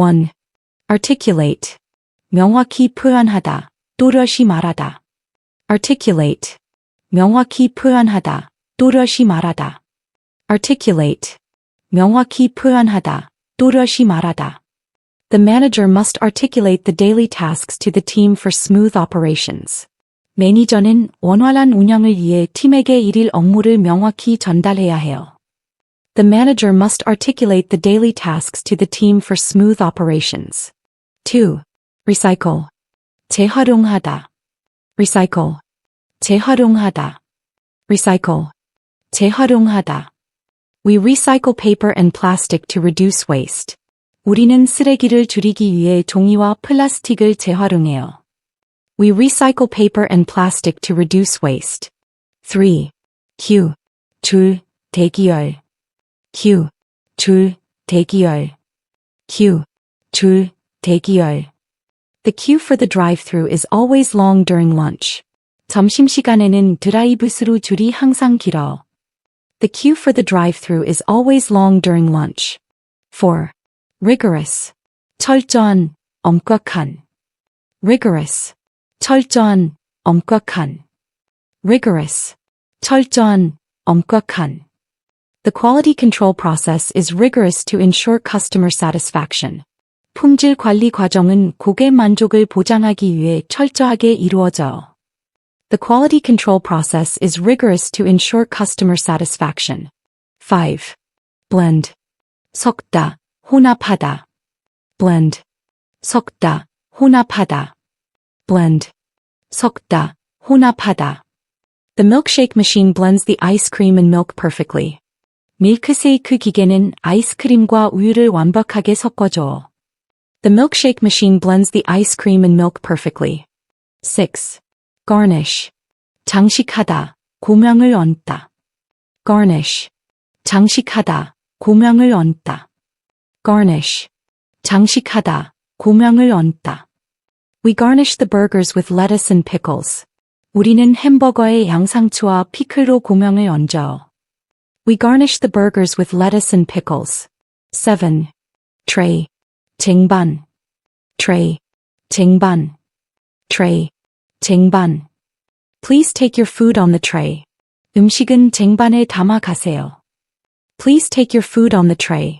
1. articulate. 명확히 표현하다, 또렷이 말하다. articulate. 명확히 표현하다, 또렷이 말하다. articulate. 명확히 표현하다, 또렷이 말하다. The manager must articulate the daily tasks to the team for smooth operations. 매니저는 원활한 운영을 위해 팀에게 일일 업무를 명확히 전달해야 해요. The manager must articulate the daily tasks to the team for smooth operations. 2. Recycle. 재활용하다. Recycle. 재활용하다. Recycle. 재활용하다. We recycle paper and plastic to reduce waste. 우리는 쓰레기를 줄이기 위해 종이와 플라스틱을 재활용해요. We recycle paper and plastic to reduce waste. 3. Q. 줄, 대기열. Q. 줄, 대기열. Q. 줄, 대기열. The queue for the drive-thru is always long during lunch. 점심시간에는 드라이브스루 줄이 항상 길어. The queue for the drive-thru is always long during lunch. 4. rigorous. 철저한, 엄격한. rigorous. 철저한, 엄격한. rigorous. 철저한, 엄격한. The quality control process is rigorous to ensure customer satisfaction. 품질 관리 과정은 고객 만족을 보장하기 위해 철저하게 이루어져. The quality control process is rigorous to ensure customer satisfaction. 5. blend. 섞다, 혼합하다. blend. 섞다, 혼합하다. blend. 섞다, 혼합하다. The milkshake machine blends the ice cream and milk perfectly. 밀크세이크 기계는 아이스크림과 우유를 완벽하게 섞어줘. The milkshake machine blends the ice cream and milk perfectly. 6. garnish. 장식하다, 고명을 얹다. garnish. 장식하다, 고명을 얹다. garnish. 장식하다, 고명을 얹다. We garnish the burgers with lettuce and pickles. 우리는 햄버거에 양상추와 피클로 고명을 얹어. We garnish the burgers with lettuce and pickles. 7. tray. 쟁반. tray. 쟁반. tray. 쟁반. Please take your food on the tray. 음식은 쟁반에 담아 가세요. Please take your food on the tray.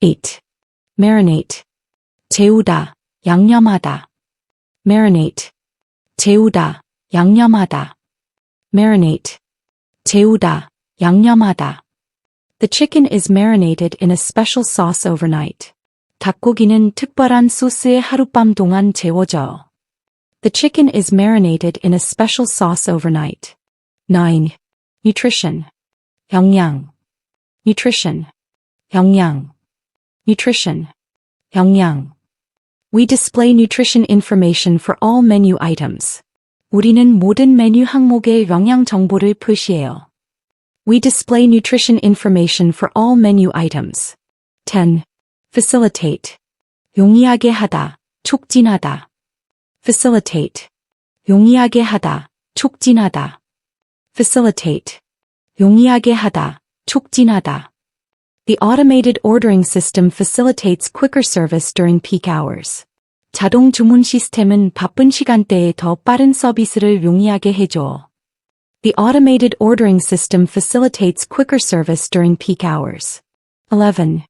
8. marinate. 재우다, 양념하다. marinate. 재우다, 양념하다. marinate. 재우다, 양념하다. The chicken is marinated in a special sauce overnight. 닭고기는 특별한 소스에 하룻밤 동안 재워져. The chicken is marinated in a special sauce overnight. 9. Nutrition. 영양. Nutrition. 영양. Nutrition. 영양. We display nutrition information for all menu items. 우리는 모든 메뉴 항목의 영양 정보를 표시해요. We display nutrition information for all menu items. 10. Facilitate. 용이하게 하다, 촉진하다. Facilitate. 용이하게 하다, 촉진하다. Facilitate. 용이하게 하다, 촉진하다. The automated ordering system facilitates quicker service during peak hours. 자동 주문 시스템은 바쁜 시간대에 더 빠른 서비스를 용이하게 해줘. The automated ordering system facilitates quicker service during peak hours. 11.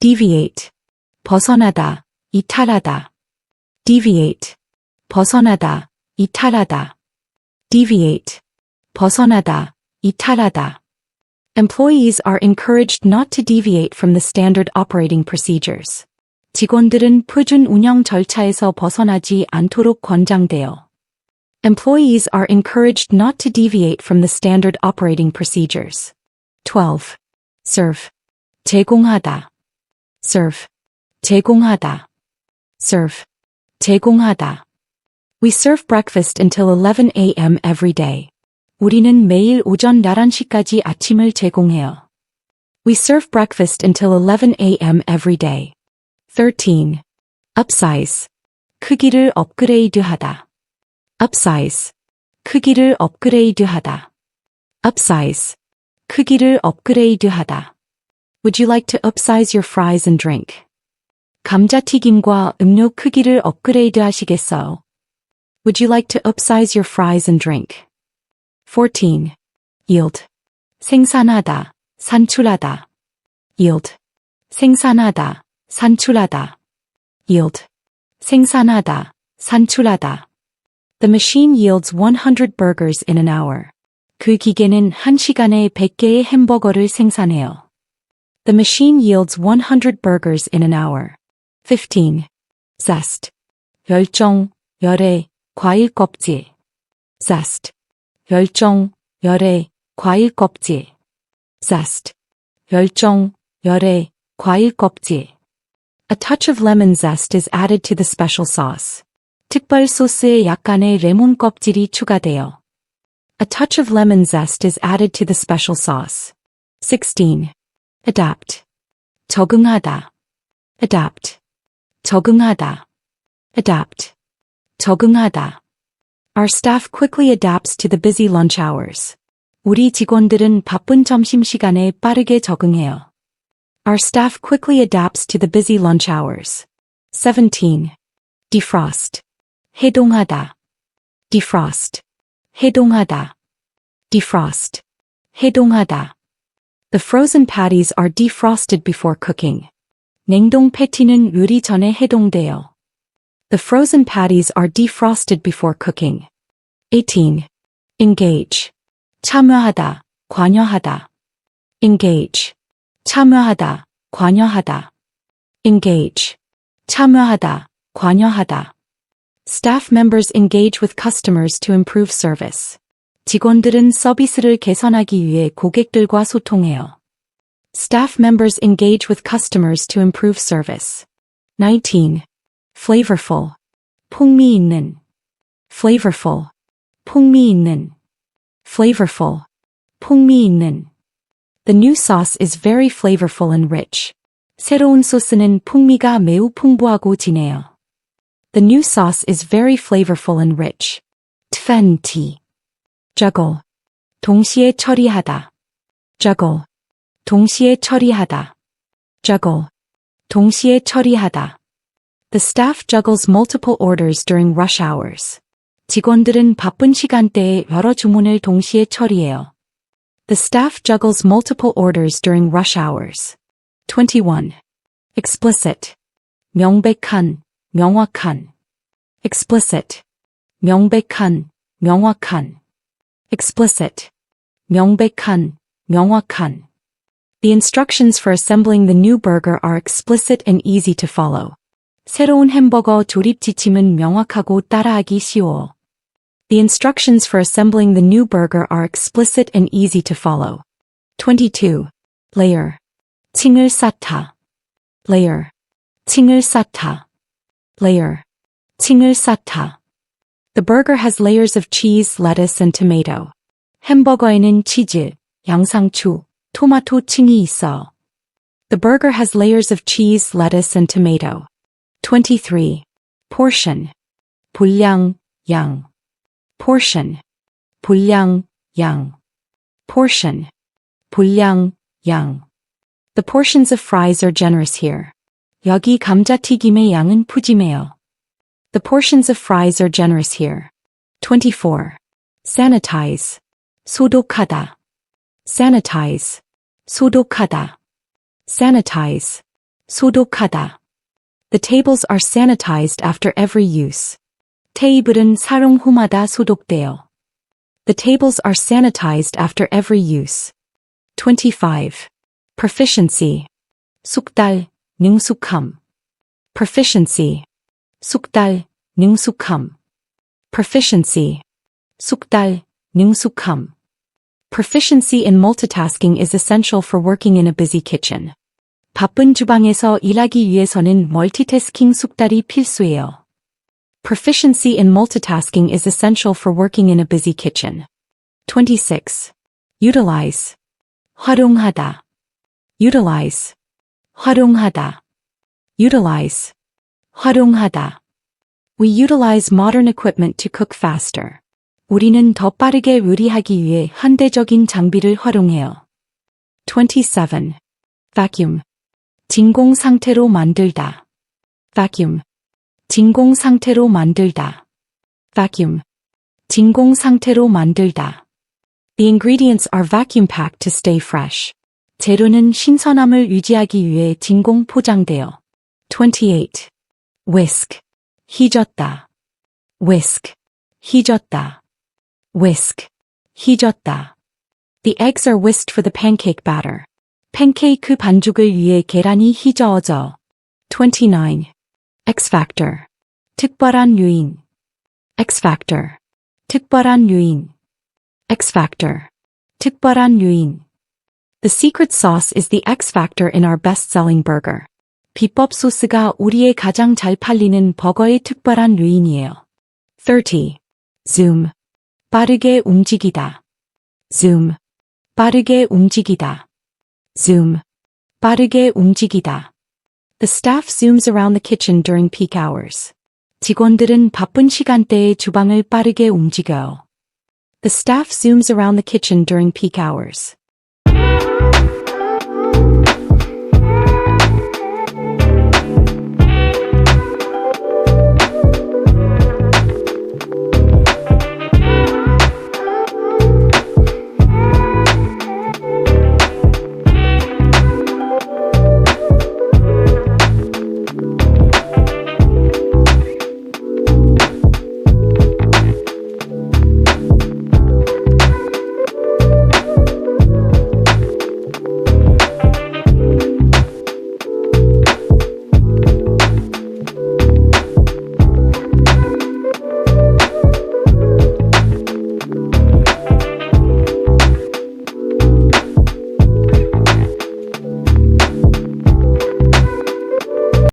deviate. 벗어나다, 이탈하다. deviate. 벗어나다, 이탈하다. deviate. 벗어나다, 이탈하다. Employees are encouraged not to deviate from the standard operating procedures. 직원들은 표준 운영 절차에서 벗어나지 않도록 권장되어. Employees are encouraged not to deviate from the standard operating procedures. 12. serve. 제공하다. serve. 제공하다. serve. 제공하다. We serve breakfast until 11 a.m. every day. 우리는 매일 오전 11시까지 아침을 제공해요. We serve breakfast until 11 a.m. every day. 13. upsize. 크기를 업그레이드하다. upsize. 크기를 업그레이드하다. upsize. 크기를 업그레이드하다. Would you like to upsize your fries and drink? 감자튀김과 음료 크기를 업그레이드 하시겠어요? Would you like to upsize your fries and drink? 14. yield. 생산하다, 산출하다. yield. 생산하다, 산출하다. yield. 생산하다, 산출하다. The machine yields 100 burgers in an hour. 그 기계는 1시간에 100개의 햄버거를 생산해요. The machine yields 100 burgers in an hour. 15. zest. 열정, 열애, 과일 껍질. zest. 열정, 열애, 과일 껍질. zest. 열정, 열애, 과일 껍질. A touch of lemon zest is added to the special sauce. 특별 소스에 약간의 레몬 껍질이 추가되어. A touch of lemon zest is added to the special sauce. 16. Adapt. 적응하다. Adapt. 적응하다. Adapt. 적응하다. Our staff quickly adapts to the busy lunch hours. 우리 직원들은 바쁜 점심시간에 빠르게 적응해요. Our staff quickly adapts to the busy lunch hours. 17. Defrost. 해동하다. Defrost. 해동하다. Defrost. 해동하다. The frozen patties are defrosted before cooking. 냉동 패티는 요리 전에 해동돼요. The frozen patties are defrosted before cooking. 18. Engage. 참여하다, 관여하다. Engage. 참여하다, 관여하다. Engage. 참여하다, 관여하다. Staff members engage with customers to improve service. 직원들은 서비스를 개선하기 위해 고객들과 소통해요. Staff members engage with customers to improve service. 19. flavorful. 풍미 있는. flavorful. 풍미 있는. flavorful. 풍미 있는. The new sauce is very flavorful and rich. 새로운 소스는 풍미가 매우 풍부하고 진해요. The new sauce is very flavorful and rich. Twenty. juggle. 동시에 처리하다. juggle. 동시에 처리하다. juggle. 동시에 처리하다. The staff juggles multiple orders during rush hours. 직원들은 바쁜 시간대에 여러 주문을 동시에 처리해요. The staff juggles multiple orders during rush hours. 21. Explicit. 명백한, 명확한. Explicit. 명백한, 명확한. Explicit. 명백한, 명확한. The instructions for assembling the new burger are explicit and easy to follow. 새로운 햄버거 조립 지침은 명확하고 따라하기 쉬워. The instructions for assembling the new burger are explicit and easy to follow. 22. Layer. 층을 쌓다. Layer. 층을 쌓다. Layer. 층을 쌓다. The burger has layers of cheese, lettuce, and tomato. 햄버거에는 치즈, 양상추, 토마토 층이 있어. The burger has layers of cheese, lettuce, and tomato. 23. Portion. 분량, 양. Portion. 분량, 양. Portion. 분량, 양. The portions of fries are generous here. 여기 감자튀김의 양은 푸짐해요. The portions of fries are generous here. 24. Sanitize. 소독하다. Sanitize. 소독하다. Sanitize. 소독하다. The tables are sanitized after every use. 테이블은 사용 후마다 소독돼요. The tables are sanitized after every use. 25. Proficiency. 숙달, 능숙함. Proficiency. 숙달, 능숙함. Proficiency. 숙달, 능숙함. Proficiency in multitasking is essential for working in a busy kitchen. 바쁜 주방에서 일하기 위해서는 멀티태스킹 숙달이 필수예요. Proficiency in multitasking is essential for working in a busy kitchen. 26. Utilize. 활용하다. Utilize. 활용하다. Utilize. 활용하다. We utilize modern equipment to cook faster. 우리는 더 빠르게 요리하기 위해 현대적인 장비를 활용해요. 27. Vacuum. 진공 상태로 만들다. vacuum. 진공 상태로 만들다. vacuum. 진공 상태로 만들다. The ingredients are vacuum packed to stay fresh. 재료는 신선함을 유지하기 위해 진공 포장되어. 28. whisk. 휘젓다. whisk. 휘젓다. whisk. 휘젓다. The eggs are whisked for the pancake batter. 팬케이크 반죽을 위해 계란이 휘저어져. 29. X factor. 특별한 요인. X factor. 특별한 요인. X factor. 특별한 요인. The secret sauce is the X factor in our best-selling burger. 비법 소스가 우리의 가장 잘 팔리는 버거의 특별한 요인이에요. 30. Zoom. 빠르게 움직이다. Zoom. 빠르게 움직이다. Zoom. 빠르게 움직이다. The staff zooms around the kitchen during peak hours. 직원들은 바쁜 시간대에 주방을 빠르게 움직여요. The staff zooms around the kitchen during peak hours.